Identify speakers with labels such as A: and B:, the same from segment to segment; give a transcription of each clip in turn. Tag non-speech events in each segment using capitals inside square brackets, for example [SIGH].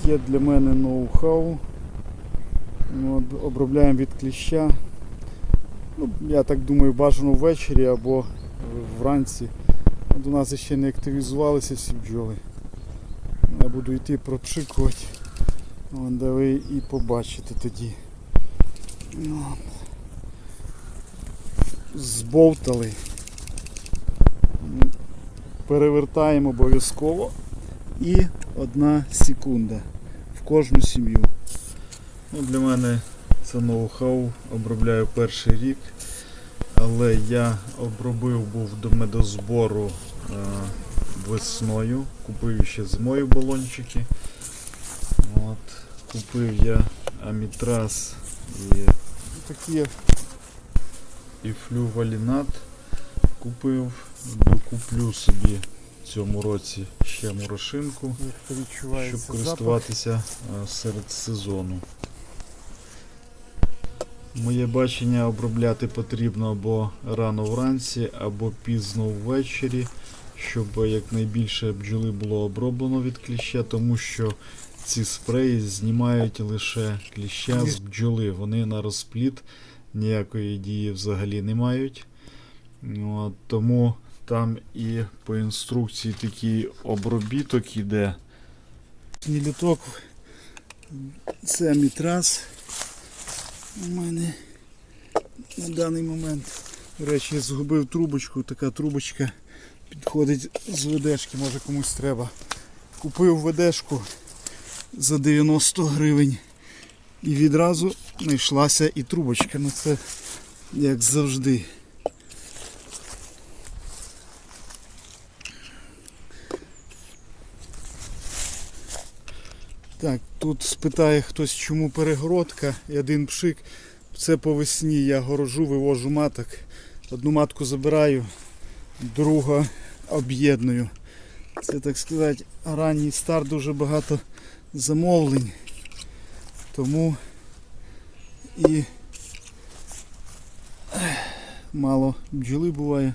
A: таке для мене ноу-хау. Ну, Обробляємо від кліща. Ну, я так думаю, бажано ввечері або вранці. От у нас ще не активізувалися всі бджоли. Я буду йти пропшикувати. Вон, ви і побачите тоді. Ну, Збовтали. Перевертаємо обов'язково. І одна секунда в кожну сім'ю. Ну, для мене це ноу-хау. Обробляю перший рік. Але я обробив був до медозбору е, весною. Купив ще зимою балончики. От. Купив я амітраз і такі і флювалінат купив. Докуплю собі цьому році ще морошинку, щоб користуватися е, серед сезону. Моє бачення обробляти потрібно або рано вранці, або пізно ввечері, щоб якнайбільше бджоли було оброблено від кліща, тому що ці спреї знімають лише кліща з бджоли. Вони на розпліт ніякої дії взагалі не мають. Тому там і по інструкції такий обробіток іде. Літок це мітрас у мене на даний момент. До речі, я згубив трубочку, така трубочка підходить з ведешки, може комусь треба. Купив ведешку за 90 гривень. І відразу знайшлася і трубочка. Ну це як завжди. Так, тут спитає хтось, чому перегородка і один пшик. Це по весні я горожу, вивожу маток. Одну матку забираю, другу об'єдную. Це так сказати ранній старт, дуже багато замовлень. Тому і мало бджоли буває.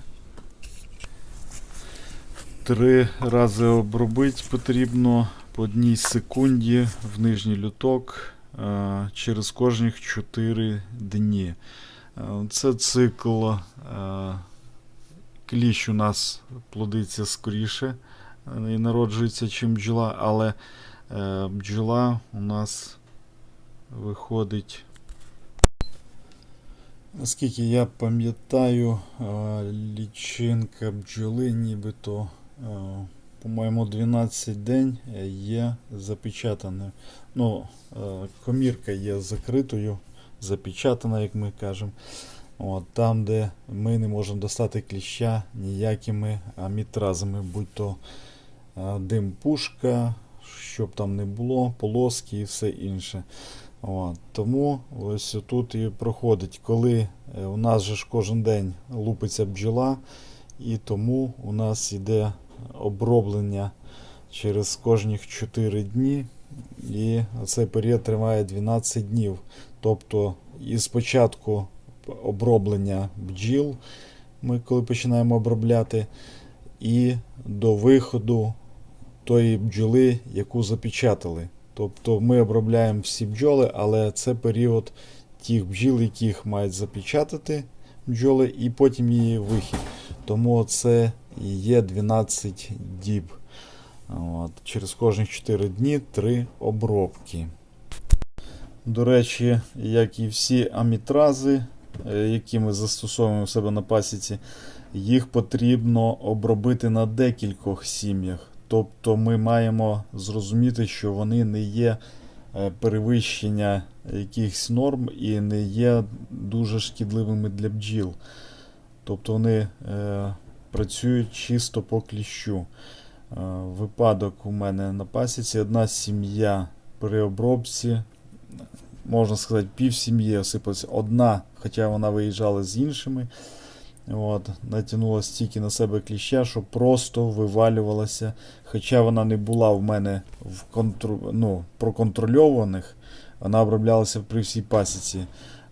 A: Три рази обробити потрібно по одній секунді в нижній люток е, через кожних 4 дні. Е, Це цикл е, кліщ у нас плодиться скоріше і народжується, чим бджола, але бджола у нас виходить. Наскільки я пам'ятаю, лічинка бджоли нібито, по-моєму, 12 день є запечатаною. Ну, е, комірка є закритою, запечатана, як ми кажемо. От, там, де ми не можемо достати кліща ніякими амітразами, будь то е, дим пушка, щоб там не було, полоски і все інше. От, тому ось тут і проходить, коли е, у нас же ж кожен день лупиться бджола, і тому у нас йде оброблення через кожних 4 дні. І цей період триває 12 днів. Тобто із початку оброблення бджіл, ми коли починаємо обробляти, і до виходу тої бджоли, яку запечатали. Тобто ми обробляємо всі бджоли, але це період тих бджіл, яких мають запечатати бджоли, і потім її вихід. Тому це і є 12 діб. От. Через кожні 4 дні 3 обробки. До речі, як і всі амітрази, е, які ми застосовуємо у себе на пасіці, їх потрібно обробити на декількох сім'ях. Тобто ми маємо зрозуміти, що вони не є е, перевищення якихось норм і не є дуже шкідливими для бджіл. Тобто вони е, працюють чисто по кліщу. Е, випадок у мене на пасіці. Одна сім'я при обробці, можна сказати, пів сім'ї осипалася. Одна, хоча вона виїжджала з іншими. От, натягнула стільки на себе кліща, що просто вивалювалася. Хоча вона не була в мене в контру... ну, проконтрольованих, вона оброблялася при всій пасіці.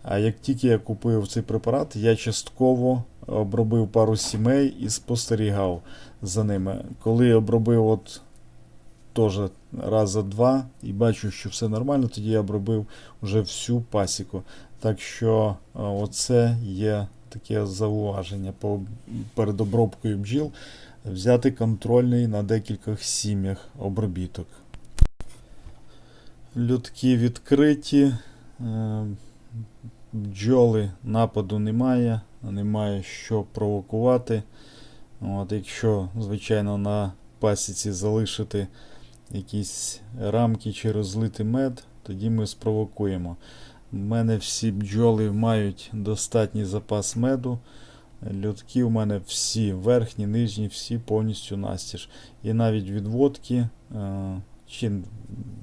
A: А як тільки я купив цей препарат, я частково обробив пару сімей і спостерігав за ними. Коли обробив от теж раза два і бачу, що все нормально, тоді я обробив вже всю пасіку. Так що е, оце є таке зауваження по, перед обробкою бджіл взяти контрольний на декількох сім'ях обробіток. Людки відкриті, е, бджоли нападу немає, немає що провокувати. От, якщо, звичайно, на пасіці залишити якісь рамки чи розлити мед, тоді ми спровокуємо. У мене всі бджоли мають достатній запас меду. Льотки у мене всі верхні, нижні, всі повністю настіж. І навіть відводки е, чи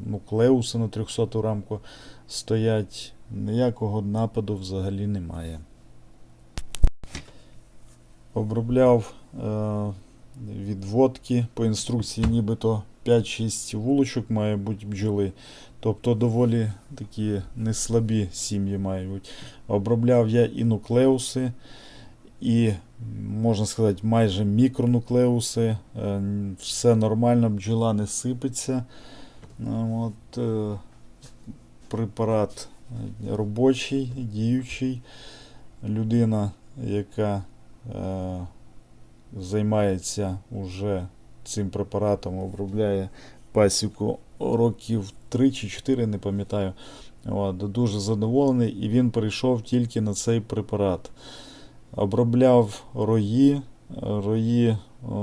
A: нуклеуси на 300 рамку стоять. Ніякого нападу взагалі немає. Обробляв е, відводки по інструкції, нібито 5-6 вулочок має бути бджоли. Тобто доволі такі неслабі сім'ї мають. Обробляв я і нуклеуси, і, можна сказати, майже мікронуклеуси. Е, Все нормально, бджола не сипеться. Ну, От, е, Препарат робочий, діючий. Людина, яка е, займається уже цим препаратом, обробляє пасіку років 3 чи 4, не пам'ятаю. Дуже задоволений, і він перейшов тільки на цей препарат. Обробляв рої. Рої,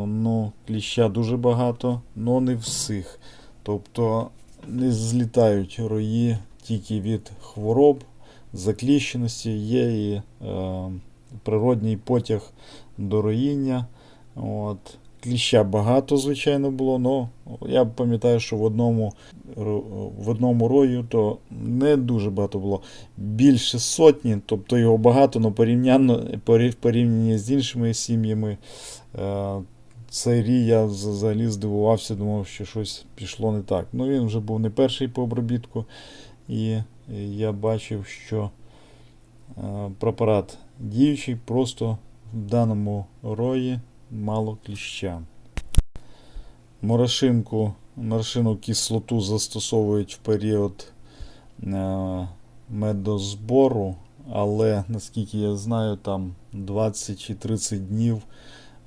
A: ну, кліща дуже багато, але не всіх. Тобто не злітають рої тільки від хвороб, закліщеності, є і е, природній потяг до роїння. От. Кліща багато, звичайно, було, але я пам'ятаю, що в одному в одному рою то не дуже багато було. Більше сотні, тобто його багато, але порівняно, порівнянні з іншими сім'ями. Е, цей рій я взагалі здивувався, думав, що щось пішло не так. Ну Він вже був не перший по обробітку, і я бачив, що е, препарат діючий, просто в даному рої мало кліща. Морошинку, морошину кислоту застосовують в період е, медозбору, але наскільки я знаю, там 20 чи 30 днів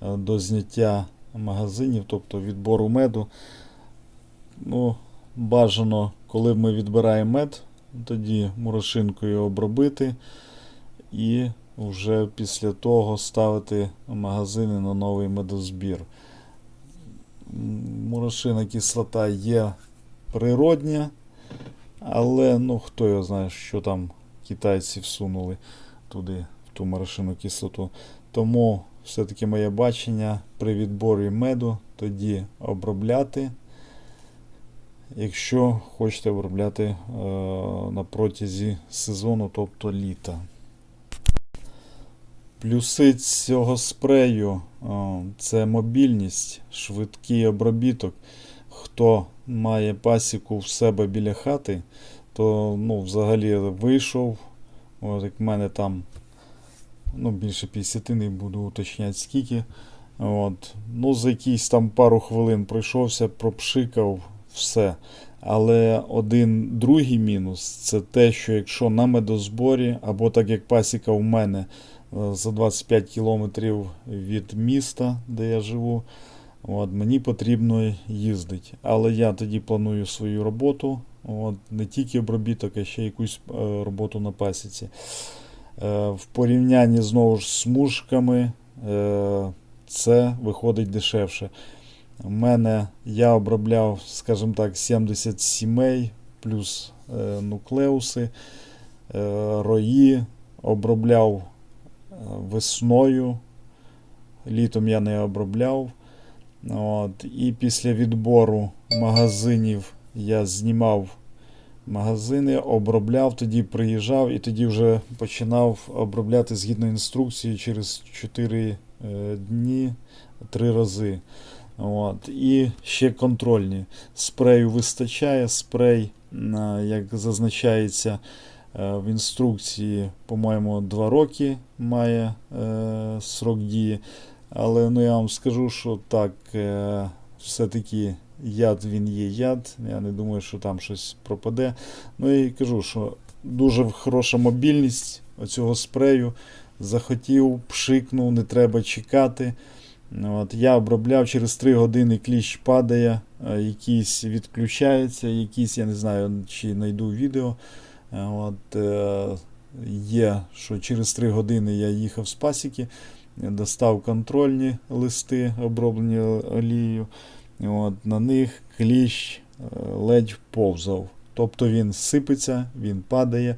A: е, до зняття магазинів, тобто відбору меду. Ну, Бажано, коли ми відбираємо мед, тоді морошинкою обробити і вже після того ставити магазини на новий медозбір. Морошина кислота є природня, але ну, хто його знає, що там китайці всунули туди, в ту морошину кислоту. Тому все-таки моє бачення при відборі меду тоді обробляти. Якщо хочете обробляти е, на протязі сезону, тобто літа. Плюси цього спрею це мобільність, швидкий обробіток. Хто має пасіку в себе біля хати, то ну, взагалі вийшов. От Як в мене там ну, більше 50 не буду уточняти скільки. От. Ну, За якісь там пару хвилин пройшовся, пропшикав все. Але один другий мінус це те, що якщо на медозборі, або так як пасіка в мене Е, за 25 кілометрів від міста, де я живу. От, Мені потрібно їздити. Але я тоді планую свою роботу. От, Не тільки обробіток, а ще якусь е, роботу на пасіці. Е, в порівнянні знову ж з мушками це виходить дешевше. У мене я обробляв, скажімо так, 70 сімей плюс нуклеуси, рої, обробляв весною. Літом я не обробляв. От. І після відбору магазинів я знімав магазини, обробляв, тоді приїжджав і тоді вже починав обробляти згідно інструкції через 4 е, дні 3 рази. От. І ще контрольні. Спрею вистачає, спрей, як зазначається, Е, в інструкції, по-моєму, 2 роки має е, срок дії. Але ну, я вам скажу, що так, е, все-таки яд він є яд. Я не думаю, що там щось пропаде. Ну і кажу, що дуже хороша мобільність оцього спрею. Захотів, пшикнув, не треба чекати. От, я обробляв через 3 години кліщ падає, е, якийсь відключається, якийсь, я не знаю, чи знайду відео. От, е, є, що через 3 години я їхав з пасіки, достав контрольні листи, оброблені олією. От, на них кліщ е, ледь повзав. Тобто він сипеться, він падає,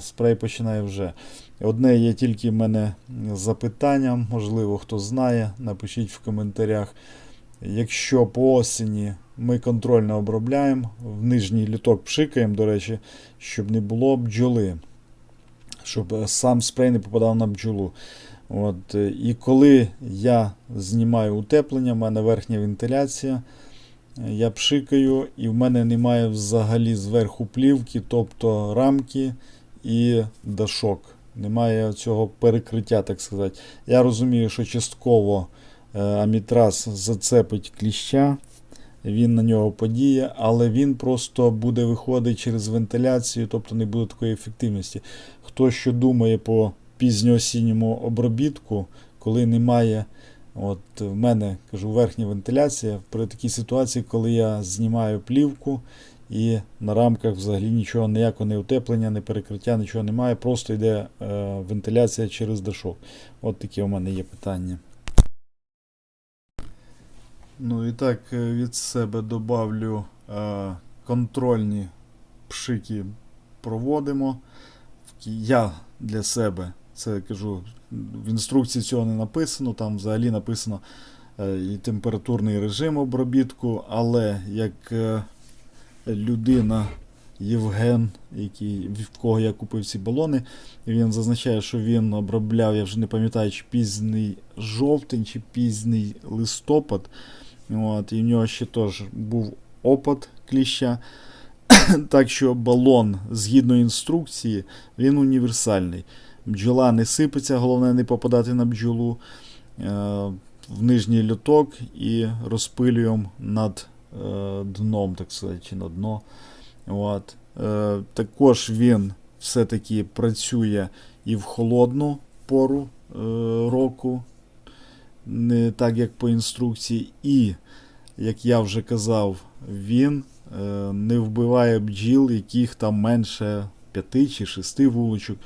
A: спрей починає вже. Одне є тільки в мене запитання, можливо, хто знає, напишіть в коментарях. Якщо по осені ми контрольно обробляємо, в нижній літок пшикаємо, до речі, щоб не було бджоли, щоб е, сам спрей не попадав на бджолу. От, е, і коли я знімаю утеплення, в мене верхня вентиляція, е, я пшикаю, і в мене немає взагалі зверху плівки, тобто рамки і дашок. Немає цього перекриття, так сказати. Я розумію, що частково е, амітраз зацепить кліща, він на нього подіє, але він просто буде виходити через вентиляцію, тобто не буде такої ефективності. Хто що думає по пізньоосінньому обробітку, коли немає. От в мене кажу верхня вентиляція при такій ситуації, коли я знімаю плівку і на рамках взагалі нічого, ніякого не утеплення, не перекриття, нічого немає, просто йде е, вентиляція через дашок. От такі у мене є питання. Ну і так, е, від себе добавлю е, контрольні пшики проводимо. Я для себе це кажу, в інструкції цього не написано, там взагалі написано е, і температурний режим обробітку, але як е, людина Євген, який, в кого я купив ці балони, він зазначає, що він обробляв, я вже не пам'ятаю, чи пізній жовтень, чи пізній листопад. От, і в нього ще теж був опад кліща. [COUGHS] Так що балон, згідно інструкції, він універсальний. Бджола не сипеться, головне не попадати на бджолу е, в нижній льоток і розпилюємо над дном, так сказати, чи на дно. От. Е, також він все-таки працює і в холодну пору е, року, не так як по інструкції. І, як я вже казав, він е, не вбиває бджіл, яких там менше 5 чи 6 вуличок.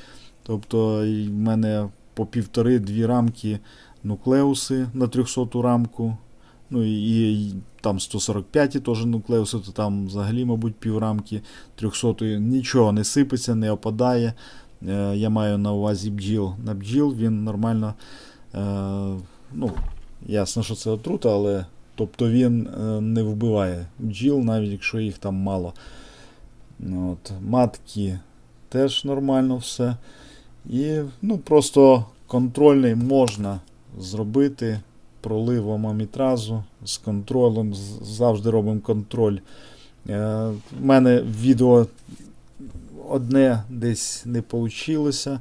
A: Тобто в мене по півтори-дві рамки нуклеуси на 300 рамку. Ну і там 145 теж нуклеуси, то там взагалі, мабуть, піврамки 300-ї. нічого не сипеться, не опадає. Е, я маю на увазі бджіл. На бджіл він нормально. Е, ну, Ясно, що це отрута, але тобто він е, не вбиває бджіл, навіть якщо їх там мало. От, Матки теж нормально все. І ну, просто контрольний можна зробити проливом амітразу з контролем. Завжди робимо контроль. Е, в мене відео одне десь не вийшло.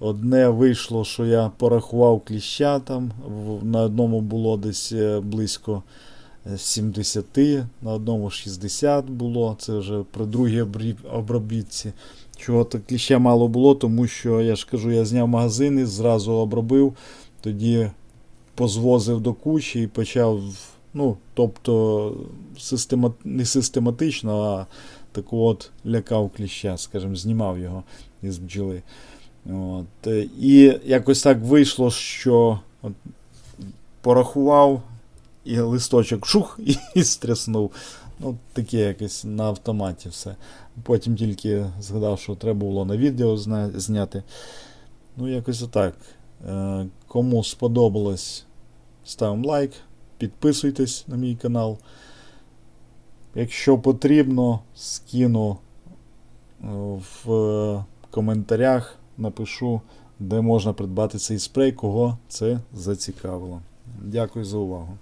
A: Одне вийшло, що я порахував кліща там. На одному було десь е, близько е, 70, на одному 60 було. Це вже при другій обробітці. Чого так кліща мало було, тому що я ж кажу, я зняв магазини, зразу обробив, тоді позвозив до кучі і почав. Ну, тобто, система, не систематично, а так от лякав кліща, скажімо, знімав його із бджоли. От. І якось так вийшло, що от, порахував і листочок шух [LAUGHS] і, стряснув. Ну, таке якось на автоматі все. Потім тільки згадав, що треба було на відео зняти. Ну, якось отак. Е, Кому сподобалось, ставимо лайк, підписуйтесь на мій канал. Якщо потрібно, скину е, в коментарях, напишу, де можна придбати цей спрей, кого це зацікавило. Дякую за увагу.